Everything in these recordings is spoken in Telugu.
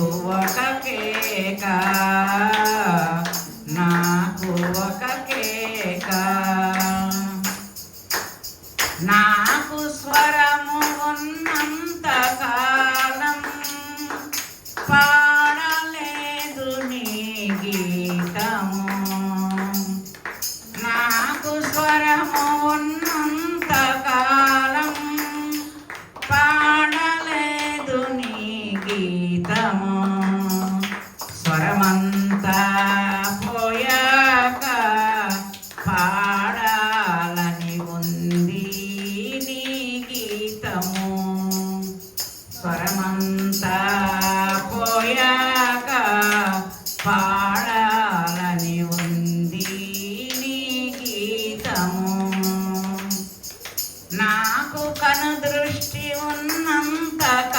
ఒక కేక నాకు ఒక కేక. నాకు స్వరము ఉన్నంతగా స్వరమంతా పోయాక పాడాలని ఉంది నీ గీతము. స్వరమంతా పోయాక పాడాలని ఉంది నీ గీతము. నాకు కను దృష్టి ఉన్నంత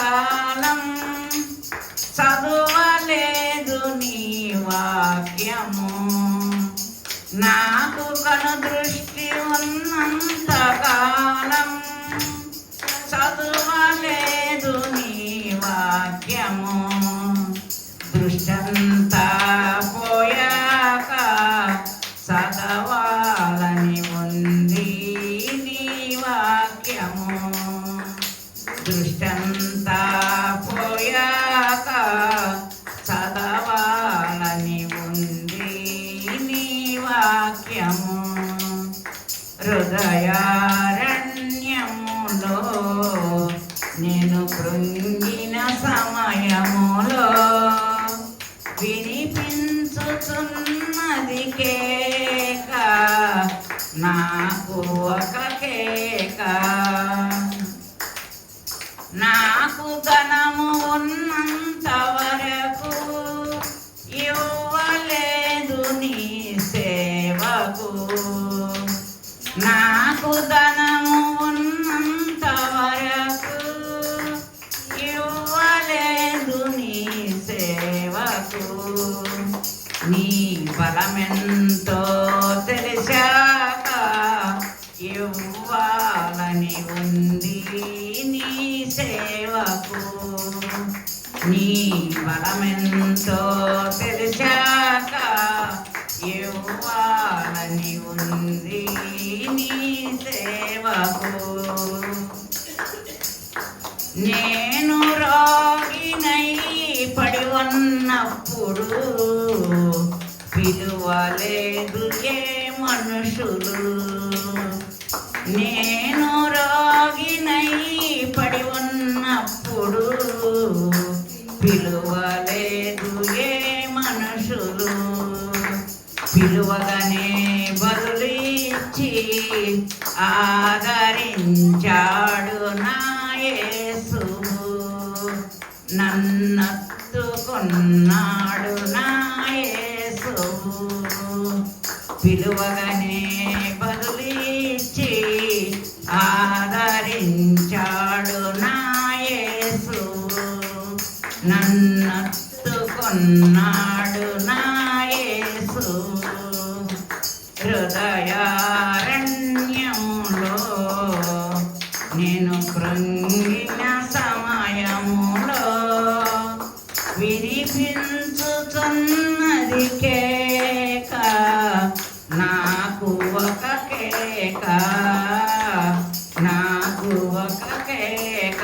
నాకు కను దృష్టి ఉన్నంత కాలం చదువు హృదయారణ్యములో నేను కృంగిన సమయములో వినిపించుతున్నది కేక నాకు ఒక కేక. నాకు ధనము ఉన్నంతవరకు ధనము ఉన్నంత వరకు ఇవ్వలేదు నీ సేవకు. నీ బలమెంతో తెలిసాక ఇవ్వాలని ఉంది నీ సేవకు. నీ బలమెంతో తెలిసాక ఇవ్వాలని ఉంది నీ నేను రోగినై పడి ఉన్నప్పుడు పిలువలేదు ఏ మనుషులు. నేను రోగినై పడి ఉన్నప్పుడు పిలువలేదు ఏ మనుషులు. పిలువగానే బదులిచ్చి ఆదరించాడు నాయే నన్నత్తుకున్నాడు నాయసు పిలువగానే బదులిచ్చి ఆదరించాడు నాయసు నన్నత్తుకున్నాడు నాయసు హృదయారణ్య విరిపించుతున్నది కేక నాకు ఒక కేక నాకు ఒక కేక.